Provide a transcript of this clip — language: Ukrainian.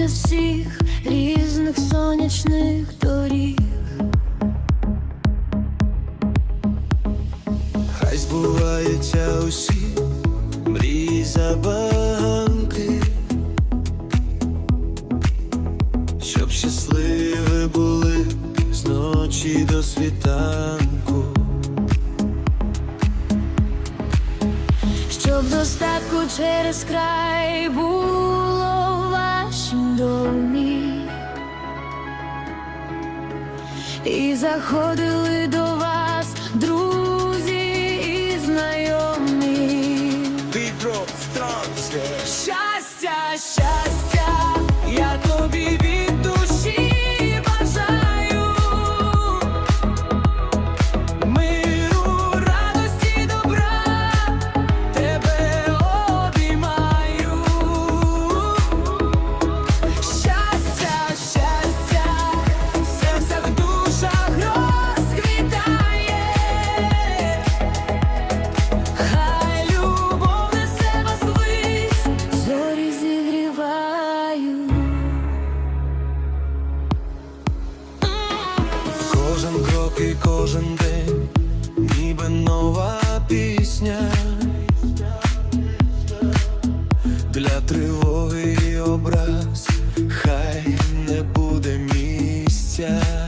торкнеться всіх різних сонячних доріг. Хай збуваються усі мрії забанки, щоб щасливі були з ночі до світанку. Щоб достатку через край був домі. І заходили до вас друзі і знайомі. Щастя, І кожен день, ніби нова пісня для тривоги і образ хай не буде місця.